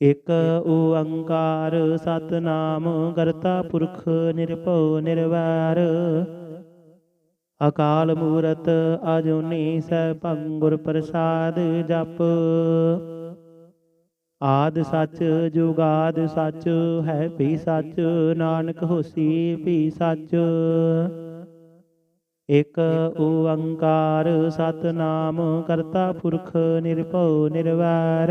ਇਕ ਓੰਕਾਰ ਸਤਨਾਮ ਕਰਤਾ ਪੁਰਖ ਨਿਰਭਉ ਨਿਰਵੈਰ। ਅਕਾਲ ਮੂਰਤ ਅਜੂਨੀ ਸੈਭੰ ਗੁਰ ਪ੍ਰਸਾਦ ਜਪ। ਆਦ ਸੱਚ ਜੁਗਾਦ ਸੱਚ, ਹੈ ਭੀ ਸੱਚ, ਨਾਨਕ ਹੋਸੀ ਭੀ ਸੱਚ। ਇਕ ਓੰਕਾਰ ਸਤਨਾਮ ਕਰਤਾ ਪੁਰਖ ਨਿਰਭਉ ਨਿਰਵੈਰ।